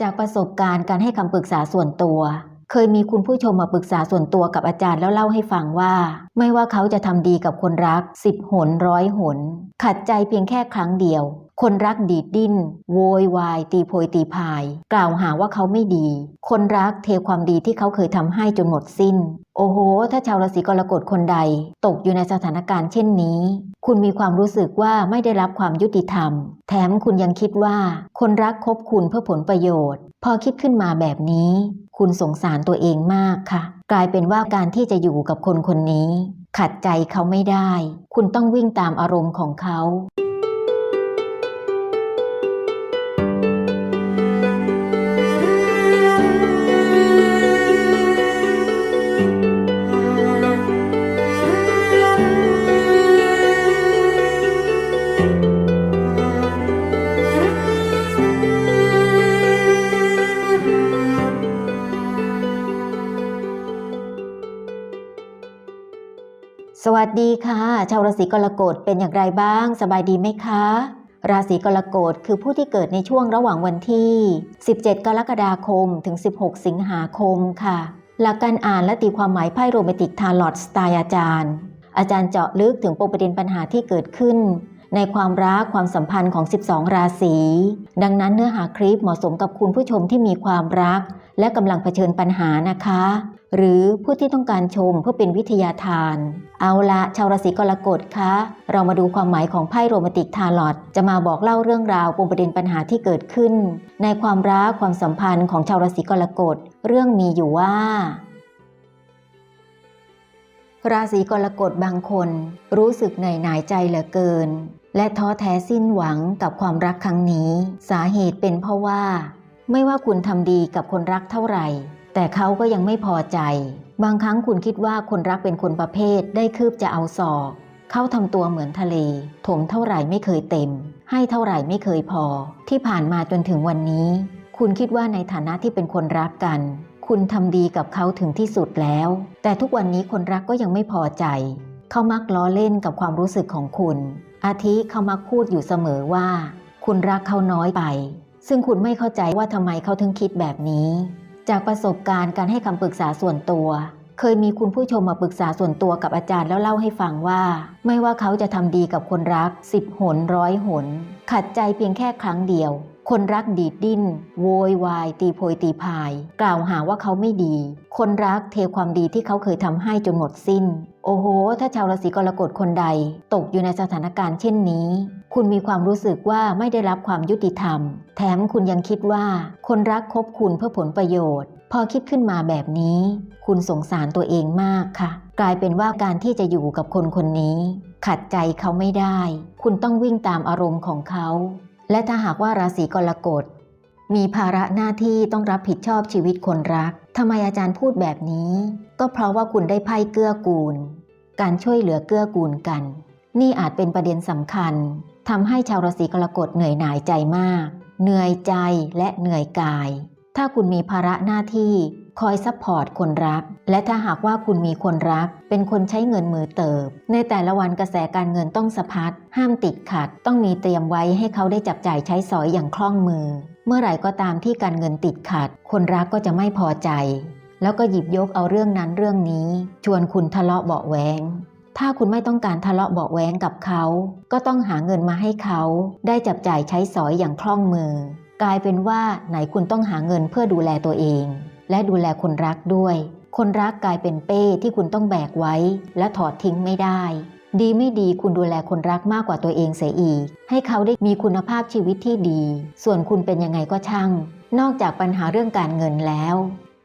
จากประสบการณ์การให้คำปรึกษาส่วนตัว เคยมีคุณผู้ชมมาปรึกษาส่วนตัวกับอาจารย์แล้วเล่าให้ฟังว่า ไม่ว่าเขาจะทำดีกับคนรักสิบหนร้อยหน ขัดใจเพียงแค่ครั้งเดียว คนรักดีดดิ้น โวยวาย ตีโพยตีพาย กล่าวหาว่าเขาไม่ดี คนรักเทความดีที่เขาเคยทำให้จนหมดสิ้น โอ้โห ถ้าชาวราศีกรกฎคนใด ตกอยู่ในสถานการณ์เช่นนี้ คุณมีความรู้สึกว่าไม่ได้รับความยุติธรรม แถมคุณยังคิดว่า คนรักคบคุณเพื่อผลประโยชน์ พอคิดขึ้นมาแบบนี้ คุณสงสารตัวเองมากค่ะ กลายเป็นว่าการที่จะอยู่กับคนคนนี้ ขัดใจเขาไม่ได้ คุณต้องวิ่งตามอารมณ์ของเขา ดีค่ะ ชาวราศีกรกฎเป็นอย่างไรบ้าง สบายดีไหมคะ ราศีกรกฎคือผู้ที่เกิดในช่วงระหว่างวันที่ 17 กรกฎาคม ถึง 16 สิงหาคมค่ะ หลักการอ่านและตีความหมายไพ่โรแมนติกทาร์ลอตสไตล์อาจารย์ อาจารย์เจาะลึกถึงปมประเด็นปัญหาที่เกิดขึ้น ในความรักความสัมพันธ์ของ 12 ราศี ดังนั้นเนื้อหาคลิปเหมาะสมกับคุณผู้ชมที่มีความรัก และกำลังเผชิญปัญหานะคะ หรือผู้ที่ต้องการชมเพื่อเป็นวิทยาทาน เอาละชาวราศีกรกฎคะ เรามาดูความหมายของไพ่โรแมนติกทาลอตจะมาบอกเล่าเรื่องราวปมประเด็นปัญหาที่เกิดขึ้น ในความรักความสัมพันธ์ของชาวราศีกรกฎเรื่องมีอยู่ว่าราศีกรกฎบางคนรู้สึกเหนื่อยหน่ายใจเหลือเกิน และท้อแท้สิ้นหวังกับความรักครั้งนี้ สาเหตุเป็นเพราะว่า ไม่ว่าคุณทำดีกับคนรักเท่าไหร่ แต่เขาก็ยังไม่พอใจ บางครั้งคุณคิดว่าคนรักเป็นคนประเภทได้คืบจะเอาศอก เขาทำตัวเหมือนทะเล ถมเท่าไหร่ไม่เคยเต็ม ให้เท่าไหร่ไม่เคยพอ ที่ผ่านมาจนถึงวันนี้ คุณคิดว่าในฐานะที่เป็นคนรักกัน คุณทำดีกับเขาถึงที่สุดแล้ว แต่ทุกวันนี้คนรักก็ยังไม่พอใจ เขามักล้อเล่นกับความรู้สึกของคุณ อาทิเขามักพูดอยู่เสมอว่า คุณรักเขาน้อยไป ซึ่งคุณไม่เข้าใจว่าทำไมเขาถึงคิดแบบนี้ จากประสบการณ์การให้คำปรึกษาส่วนตัว เคยมีคุณผู้ชมมาปรึกษาส่วนตัวกับอาจารย์แล้วเล่าให้ฟังว่า ไม่ว่าเขาจะทำดีกับคนรักสิบหนร้อยหน ขัดใจเพียงแค่ครั้งเดียว คนรักดีดดิ้น โวยวาย ตีโพยตีพาย กล่าวหาว่าเขาไม่ดี คนรักเทความดีที่เขาเคยทำให้จนหมดสิ้น โอ้โห ถ้าชาวราศีกรกฎคนใด ตกอยู่ในสถานการณ์เช่นนี้ คุณมีความรู้สึกว่าไม่ได้รับความยุติธรรม แถมคุณยังคิดว่า คนรักคบคุณเพื่อผลประโยชน์ พอคิดขึ้นมาแบบนี้ คุณสงสารตัวเองมากค่ะ กลายเป็นว่าการที่จะอยู่กับคนคนนี้ ขัดใจเขาไม่ได้ คุณต้องวิ่งตามอารมณ์ของเขา และถ้าหากว่าราศีกรกฎมีภาระหน้าที่ต้องรับผิดชอบชีวิตคนรัก ทำไมอาจารย์พูดแบบนี้ ก็เพราะว่าคุณได้ไพ่เกื้อกูล การช่วยเหลือเกื้อกูลกัน นี่อาจเป็นประเด็นสำคัญทำให้ชาวราศีกรกฎเหนื่อยหน่ายใจมาก เหนื่อยใจและเหนื่อยกาย ถ้าคุณมีภาระหน้าที่คอยซัพพอร์ตคนรัก และถ้าหากว่าคุณมีคนรัก เป็นคนใช้เงินมือเติบ ในแต่ละวันกระแสการเงินต้องสะพัด ห้ามติดขัด ต้องมีเตรียมไว้ให้เขาได้จับจ่ายใช้สอยอย่างคล่องมือ เมื่อไหร่ก็ตามที่การเงินติดขัด คนรักก็จะไม่พอใจ แล้วก็หยิบยกเอาเรื่องนั้นเรื่องนี้ ชวนคุณทะเลาะเบาะแวงถ้าคุณไม่ต้องการทะเลาะเบาะแว้งกับเขา ก็ต้องหาเงินมาให้เขา ได้จับจ่ายใช้สอยอย่างคล่องมือ กลายเป็นว่าไหนคุณต้องหาเงินเพื่อดูแลตัวเอง และดูแลคนรักด้วย คนรักกลายเป็นเป้ที่คุณต้องแบกไว้ และถอดทิ้งไม่ได้ ดีไม่ดีคุณดูแลคนรักมากกว่าตัวเองเสียอีก ให้เขาได้มีคุณภาพชีวิตที่ดี ส่วนคุณเป็นยังไงก็ช่าง นอกจากปัญหาเรื่องการเงินแล้ว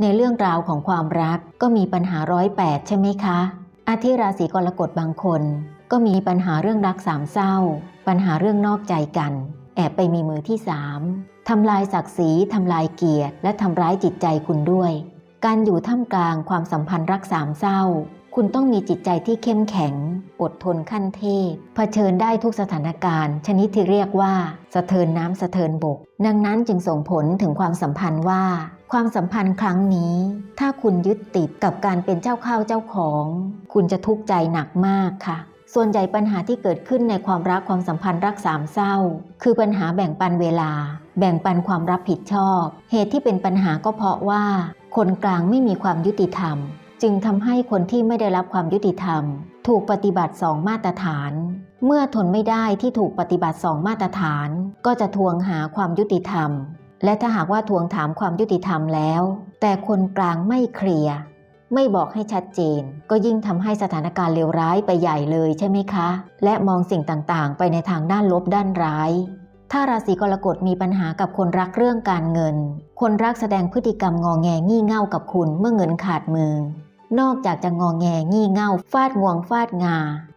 ในเรื่องราวของความรักก็มีปัญหาร้อยแปดใช่ไหมคะ อาทิราศีกรกฎบางคน ก็มีปัญหาเรื่องรักสามเศร้า ปัญหาเรื่องนอกใจกัน แอบไปมีมือที่สามทำลายศักดิ์ศรีทำลายเกียรติ และทำร้ายจิตใจคุณด้วย การอยู่ท่ามกลางความสัมพันธ์รักสามเศร้า คุณต้องมีจิตใจที่เข้มแข็ง อดทนขั้นเทพ เผชิญได้ทุกสถานการณ์ ชนิดที่เรียกว่าสะเทินน้ำสะเทินบก ดังนั้นจึงส่งผลถึงความสัมพันธ์ว่า ความสัมพันธ์ครั้งนี้ ถ้าคุณยึดติดกับการเป็นเจ้าข้าวเจ้าของ คุณจะทุกข์ใจหนักมากค่ะส่วนใหญ่ปัญหาที่เกิดขึ้นในความรักความสัมพันธ์รักสามเศร้า คือปัญหาแบ่งปันเวลา แบ่งปันความรับผิดชอบ เหตุที่เป็นปัญหาก็เพราะว่า คนกลางไม่มีความยุติธรรม จึงทำให้คนที่ไม่ได้รับความยุติธรรม ถูกปฏิบัติสองมาตรฐาน เมื่อทนไม่ได้ที่ถูกปฏิบัติสองมาตรฐาน ก็จะทวงหาความยุติธรรม และถ้าหากว่าทวงถามความยุติธรรมแล้ว แต่คนกลางไม่เคลียร์ไม่บอกให้ชัดเจน ก็ยิ่งทำให้สถานการณ์เลวร้ายไปใหญ่เลยใช่ไหมคะ และมองสิ่งต่างๆ ไปในทางด้านลบด้านร้าย ถ้าราศีกรกฎมีปัญหากับคนรักเรื่องการเงิน คนรักแสดงพฤติกรรมงอแงงี่เง่ากับคุณเมื่อเงินขาดมือ นอกจากจะงอแงงี่เง่าฟาดงวงฟาดงา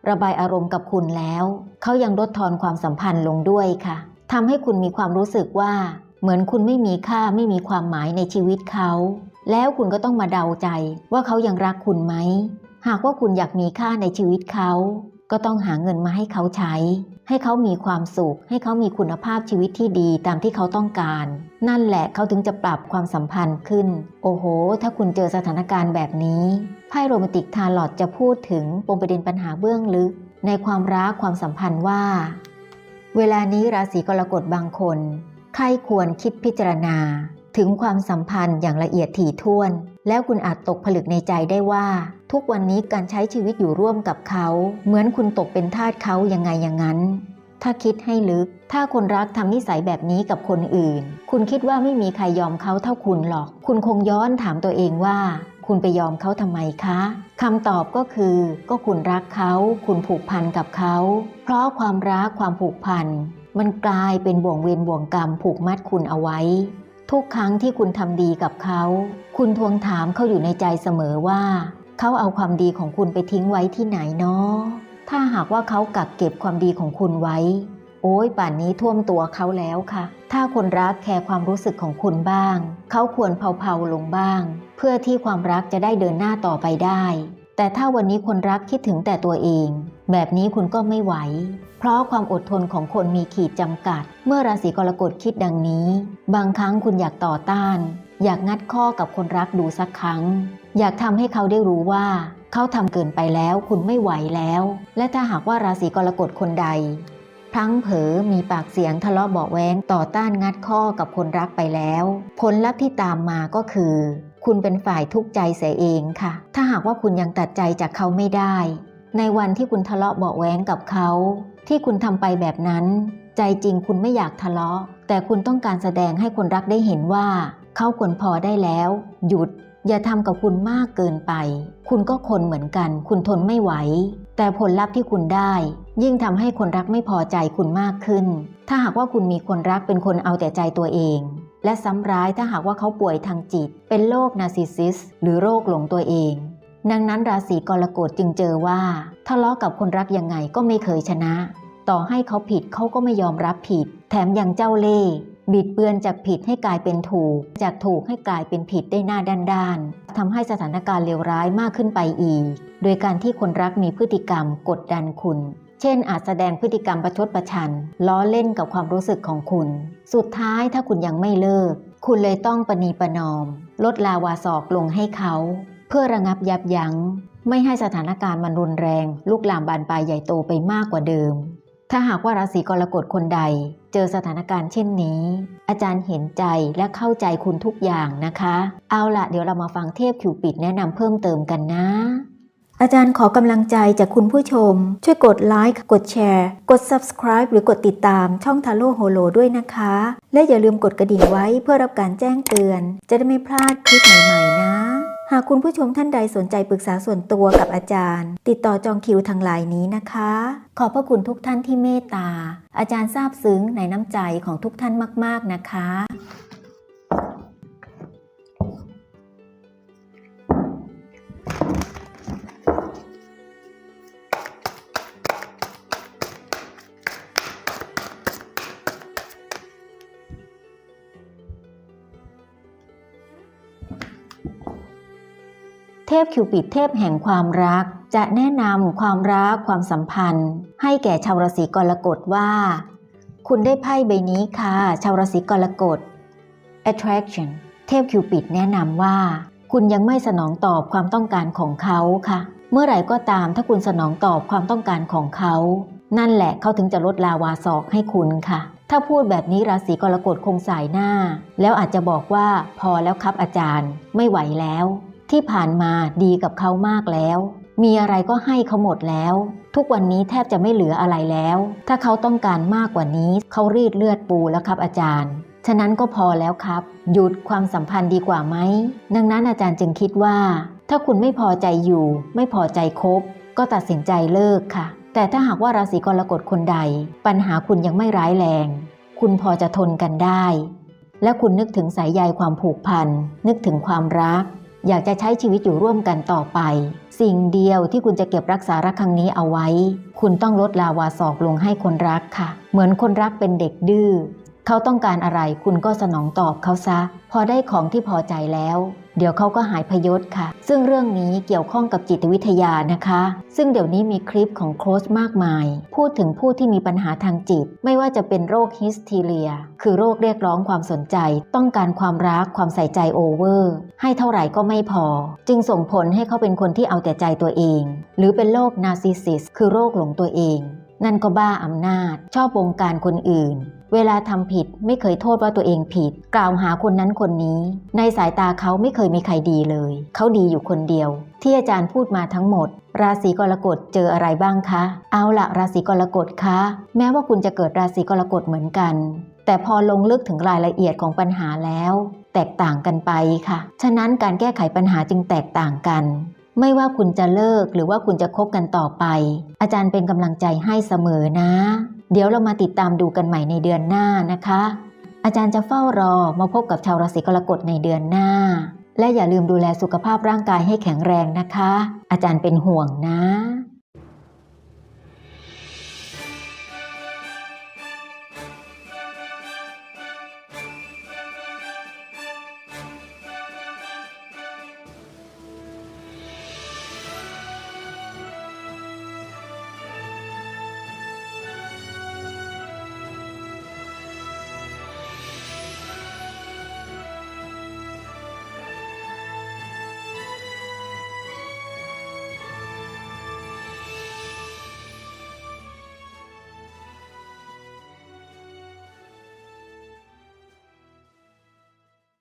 ระบายอารมณ์กับคุณแล้ว เขายังลดทอนความสัมพันธ์ลงด้วยค่ะทำให้คุณมีความรู้สึกว่า เหมือนคุณไม่มีค่าไม่มีความหมายในชีวิตเขา แล้วคุณก็ต้องมาเดาใจว่าเขายังรักคุณไหม หากว่าคุณอยากมีค่าในชีวิตเขา ก็ต้องหาเงินมาให้เขาใช้ ให้เขามีความสุข ให้เขามีคุณภาพชีวิตที่ดีตามที่เขาต้องการ นั่นแหละเขาถึงจะปรับความสัมพันธ์ขึ้น โอ้โห ถ้าคุณเจอสถานการณ์แบบนี้ไพ่โรแมนติกทาร์ลอตจะพูดถึงปมประเด็นปัญหาเบื้องลึก ในความรักความสัมพันธ์ว่า เวลานี้ราศีกรกฎบางคน ใครควรคิดพิจารณา ถึงความสัมพันธ์อย่างละเอียดถี่ถ้วน แล้วคุณอาจตกผลึกในใจได้ว่า ทุกวันนี้การใช้ชีวิตอยู่ร่วมกับเขา เหมือนคุณตกเป็นทาสเขายังไงอย่างนั้น ถ้าคิดให้ลึก ถ้าคนรักทำนิสัยแบบนี้กับคนอื่น คุณคิดว่าไม่มีใครยอมเขาเท่าคุณหรอก คุณคงย้อนถามตัวเองว่า คุณไปยอมเขาทำไมคะคำตอบก็คือ ก็คุณรักเขา คุณผูกพันกับเขา เพราะความรักความผูกพันมันกลายเป็นบ่วงเวรบ่วงกรรมผูกมัดคุณเอาไว้ ทุกครั้งที่คุณทำดีกับเขา คุณทวงถามเขาอยู่ในใจเสมอว่า เขาเอาความดีของคุณไปทิ้งไว้ที่ไหนเนาะถ้าหากว่าเขากักเก็บความดีของคุณไว้ โอ้ยป่านนี้ท่วมตัวเขาแล้วค่ะ ถ้าคนรักแคร์ความรู้สึกของคุณบ้าง เขาควรเผาๆลงบ้าง เพื่อที่ความรักจะได้เดินหน้าต่อไปได้ แต่ถ้าวันนี้คนรักคิดถึงแต่ตัวเอง แบบนี้คุณก็ไม่ไหว เพราะความอดทนของคนมีขีดจำกัด เมื่อราศีกรกฎคิดดังนี้ บางครั้งคุณอยากต่อต้าน อยากงัดข้อกับคนรักดูสักครั้ง อยากทำให้เขาได้รู้ว่าเขาทำเกินไปแล้วคุณไม่ไหวแล้ว และถ้าหากว่าราศีกรกฎคนใดพลั้งเผลอมีปากเสียงทะเลาะเบาแว้งต่อต้านงัดข้อกับคนรักไปแล้ว ผลลัพธ์ที่ตามมาก็คือ คุณเป็นฝ่ายทุกข์ใจเสียเองค่ะ ถ้าหากว่าคุณยังตัดใจจากเขาไม่ได้ ในวันที่คุณทะเลาะเบาะแว้งกับเขา ที่คุณทำไปแบบนั้น ใจจริงคุณไม่อยากทะเลาะ แต่คุณต้องการแสดงให้คนรักได้เห็นว่า เขาควรพอได้แล้ว หยุด อย่าทำกับคุณมากเกินไป คุณก็คนเหมือนกัน คุณทนไม่ไหว แต่ผลลัพธ์ที่คุณได้ ยิ่งทำให้คนรักไม่พอใจคุณมากขึ้น ถ้าหากว่าคุณมีคนรักเป็นคนเอาแต่ใจตัวเองและซ้ำร้ายถ้าหากว่าเขาป่วยทางจิต เป็นโรคนาร์ซิสซิสหรือโรคหลงตัวเอง ดังนั้นราศีกรกฎจึงเจอว่าทะเลาะกับคนรักยังไงก็ไม่เคยชนะ ต่อให้เขาผิดเขาก็ไม่ยอมรับผิด แถมยังเจ้าเล่ห์บิดเบือนจากผิดให้กลายเป็นถูก จากถูกให้กลายเป็นผิดได้หน้าด้านๆทำให้สถานการณ์เลวร้ายมากขึ้นไปอีก โดยการที่คนรักมีพฤติกรรมกดดันคุณ เช่น อาจแสดงพฤติกรรมประชดประชัน ล้อเล่นกับความรู้สึกของคุณ สุดท้ายถ้าคุณยังไม่เลิก คุณเลยต้องประนีประนอม ลดลาวาศอกลงให้เขา เพื่อระงับยับยัง้ง ไม่ให้สถานการณ์มันรุนแรง ลุกลามบานปลายใหญ่โตไปมากกว่าเดิม ถ้าหากว่าราศีกรกฎคนใด เจอสถานการณ์เช่นนี้ อาจารย์เห็นใจและเข้าใจคุณทุกอย่างนะคะ เอาละเดี๋ยวเรามาฟังเทพคิวปิดแนะนำเพิ่มเติมกันนะอาจารย์ขอกำลังใจจากคุณผู้ชม ช่วยกดไลค์กดแชร์ กด subscribe หรือกดติดตามช่องทาโร่โฮโลด้วยนะคะ และอย่าลืมกดกระดิ่งไว้เพื่อรับการแจ้งเตือน จะได้ไม่พลาดคลิปใหม่ ๆ นะากคุณผู้ชมท่านใดสนใจปรึกษาส่วนตัวกับอาจารย์ ติดต่อจองคิวทางไลน์นี้นะคะ ขอบพระคุณทุกท่านที่เมตตา อาจารย์ซาบซึ้งในน้ำใจของทุกท่านมาก ๆ นะคะ พคิวปิดเทพแห่งความรัก จะแนะนำความรักความสัมพันธ์ ให้แก่ชาวราศีกรกฎว่า คุณได้ไพ่ใบนี้ค่ะ ชาวราศีกรกฎ attraction เทพคิวปิดแนะนำว่า คุณยังไม่สนองตอบความต้องการของเขาค่ะ เมื่อไหร่ก็ตามถ้าคุณสนองตอบความต้องการของเขา นั่นแหละเขาถึงจะลดลาวาศอกให้คุณค่ะ ถ้าถ้าพูดแบบนี้ราศีกรกฎคงสายหน้า แล้วอาจจะบอกว่าพอแล้วครับอาจารย์ ไม่ไหวแล้ว ที่ผ่านมาดีกับเขามากแล้ว มีอะไรก็ให้เขาหมดแล้ว ทุกวันนี้แทบจะไม่เหลืออะไรแล้ว ถ้าเขาต้องการมากกว่านี้ เขารีดเลือดปูแล้วครับอาจารย์ ฉะนั้นก็พอแล้วครับ หยุดความสัมพันธ์ดีกว่าไหม ดังนั้นอาจารย์จึงคิดว่า ถ้าคุณไม่พอใจอยู่ ไม่พอใจคบ ก็ตัดสินใจเลิกค่ะ แต่ถ้าหากว่าราศีกรกฎคนใด ปัญหาคุณยังไม่ร้ายแรง คุณพอจะทนกันได้และคุณนึกถึงสายใยความผูกพัน นึกถึงความรัก อยากจะใช้ชีวิตอยู่ร่วมกันต่อไป สิ่งเดียวที่คุณจะเก็บรักษารักครั้งนี้เอาไว้ คุณต้องลดลาวาศอกลงให้คนรักค่ะ เหมือนคนรักเป็นเด็กดื้อเขาต้องการอะไรคุณก็สนองตอบเขาซะ พอได้ของที่พอใจแล้ว เดี๋ยวเขาก็หายพยศค่ะ ซึ่งเรื่องนี้เกี่ยวข้องกับจิตวิทยานะคะ ซึ่งเดี๋ยวนี้มีคลิปของโค้ชมากมาย พูดถึงผู้ที่มีปัญหาทางจิต ไม่ว่าจะเป็นโรคฮิสทีเรีย คือโรคเรียกร้องความสนใจ ต้องการความรักความใส่ใจโอเวอร์ ให้เท่าไหร่ก็ไม่พอ จึงส่งผลให้เขาเป็นคนที่เอาแต่ใจตัวเอง หรือเป็นโรคนาร์ซิสซิสคือโรคหลงตัวเอง นั่นก็บ้าอำนาจ ชอบบงการคนอื่น เวลาทำผิดไม่เคยโทษว่าตัวเองผิด กล่าวหาคนนั้นคนนี้ ในสายตาเขาไม่เคยมีใครดีเลย เขาดีอยู่คนเดียว ที่อาจารย์พูดมาทั้งหมด ราศีกรกฎเจออะไรบ้างคะ เอาละราศีกรกฎคะ แม้ว่าคุณจะเกิดราศีกรกฎเหมือนกัน แต่พอลงลึกถึงรายละเอียดของปัญหาแล้ว แตกต่างกันไปค่ะ ฉะนั้นการแก้ไขปัญหาจึงแตกต่างกันไม่ว่าคุณจะเลิกหรือว่าคุณจะคบกันต่อไป อาจารย์เป็นกำลังใจให้เสมอนะ เดี๋ยวเรามาติดตามดูกันใหม่ในเดือนหน้านะคะ อาจารย์จะเฝ้ารอมาพบกับชาวราศีกรกฎในเดือนหน้า และอย่าลืมดูแลสุขภาพร่างกายให้แข็งแรงนะคะ อาจารย์เป็นห่วงนะ